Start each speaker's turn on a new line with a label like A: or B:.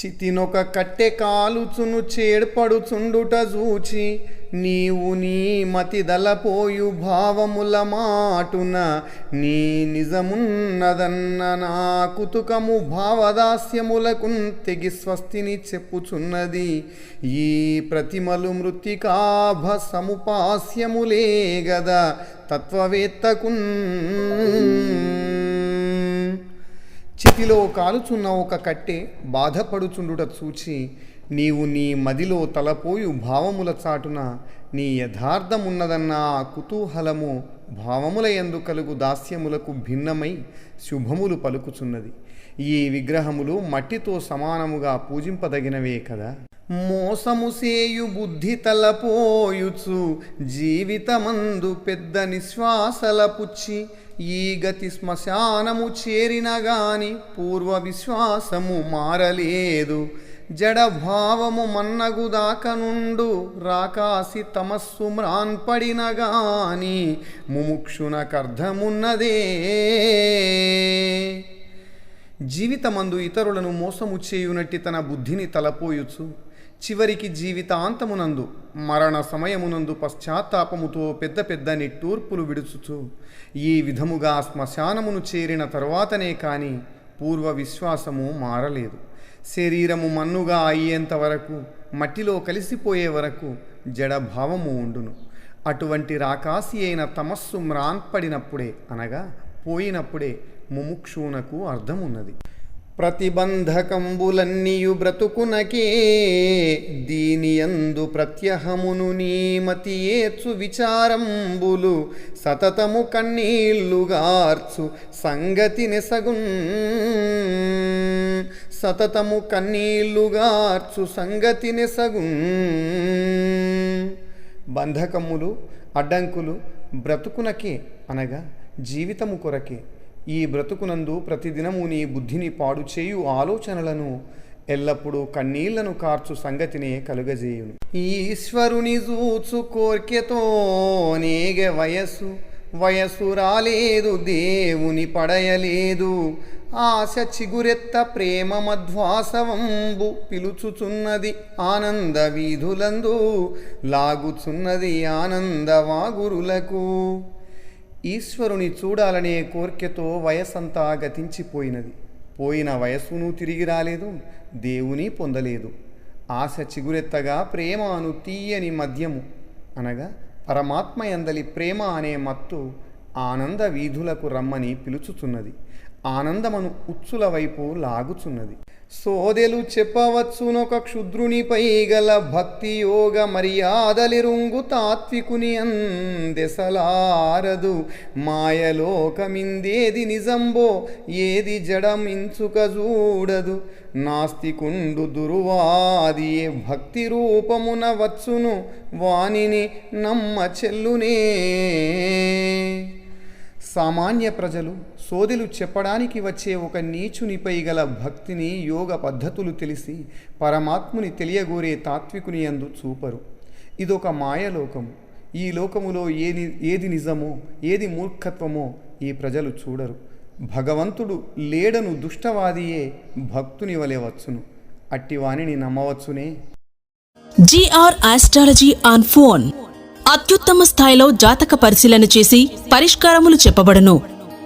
A: చితినొక కట్టె కాలుచును చేడ్పడుచుండుట చూచి నీవు నీ మతిదలపోయు భావముల మాటున నీ నిజమున్నదన్న నా కుతుకము భావదాస్యములకు తెగి స్వస్తిని చెప్పుచున్నది. ఈ ప్రతిమలు మృతికాభ సముపాస్యములే గదా తత్వవేత్తకున్ చితిలో కాలుచున్న ఒక కట్టె బాధపడుచుండుట చూచి నీవు నీ మదిలో తలపోయు భావముల చాటున నీ యథార్థమున్నదన్న ఆ కుతూహలము భావముల యందు కలుగు దాస్యములకు భిన్నమై శుభములు పలుకుచున్నది. ఈ విగ్రహములు మట్టితో సమానముగా పూజింపదగినవే కదా. మోసము సేయు బుద్ధి తలపోయుచు జీవితమందు పెద్ద నిశ్వాసల పుచ్చి ఈ గతి శ్మశానము చేరిన గాని పూర్వ విశ్వాసము మారలేదు. జడభావము మన్నగు దాకనుండు రాకాసి తమస్సు మ్రాన్పడిన గాని ముముక్షునకర్ధమున్నదే జీవితమందు ఇతరులను మోసము చేయునట్టి తన బుద్ధిని తలపోయుచు చివరికి జీవితాంతమునందు మరణ సమయమునందు పశ్చాత్తాపముతో పెద్ద పెద్ద నిట్టూర్పులు విడుచుచు ఈ విధముగా శ్మశానమును చేరిన తరువాతనే కాని పూర్వ విశ్వాసము మారలేదు. శరీరము మన్నుగా అయ్యేంత వరకు మట్టిలో కలిసిపోయే వరకు జడభావము ఉండును. అటువంటి రాకాసి అయిన తమస్సు మ్రాన్పడినప్పుడే అనగా పోయినప్పుడే ముముక్షునకు అర్థమున్నది. ప్రతిబంధకంబులన్నీయు బ్రతుకునకే దీనియందు ప్రత్యహమును నీమతి ఏచు విచారంబులు సతతము కన్నీళ్ళుగార్చు సంగతి నెసగున్. సతతము కన్నీళ్ళుగార్చు సంగతి నెసగున్. బంధకములు అడ్డంకులు బ్రతుకునకే అనగా జీవితము కొరకే ఈ బ్రతుకునందు ప్రతిదినము నీ బుద్ధిని పాడు చేయు ఆలోచనలను ఎల్లప్పుడూ కన్నీళ్ళను కార్చు సంగతినే కలుగజేయును. ఈశ్వరుని చూచు కోర్కెతో నేగె వయస్సు వయస్సు రాలేదు దేవుని పడయలేదు. ఆశ చిగురెత్త ప్రేమ మధ్వాసవంబు పిలుచుచున్నది ఆనంద వీధులందు లాగుచున్నది ఆనందవాగురులకు. ఈశ్వరుని చూడాలనే కోర్కెతో వయసంతా గతించిపోయినది. పోయిన వయస్సును తిరిగి రాలేదు దేవుని పొందలేదు. ఆశ చిగురెత్తగా ప్రేమ అను తీయని మద్యము అనగా పరమాత్మ ఎందలి ప్రేమ అనే మత్తు ఆనంద వీధులకు రమ్మని పిలుచుచున్నది. ఆనందమను ఉచ్చుల వైపు లాగుచున్నది. సోదెలు చెప్పవచ్చునొక క్షుద్రునిపై గల భక్తి యోగ మర్యాదలిరుంగు తాత్వికుని అందెసలారదు. మాయలోకమిందేది నిజంబో ఏది జడమించుక చూడదు నాస్తికుండు దురువాది ఏ భక్తి రూపమున వచ్చును వానిని నమ్మ చెల్లునే సామాన్య ప్రజలు సోదెలు చెప్పడానికి వచ్చే ఒక నీచునిపై గల భక్తిని యోగ పద్ధతులు తెలిసి పరమాత్ముని తెలియగోరే తాత్వికుని యందు చూపరు. ఇదొక మాయలోకము ఈ లోకములో ఏది ఏది నిజమో ఏది మూర్ఖత్వమో ఈ ప్రజలు చూడరు. భగవంతుడు లేడను దుష్టవాదియే భక్తుని వలె వచ్చును. అట్టివాణిని నమ్మవచ్చునే.
B: GR astrology on phone. అత్యుత్తమ స్థాయిలో జాతక పరిశీలన చేసి పరిష్కారములు చెప్పబడను.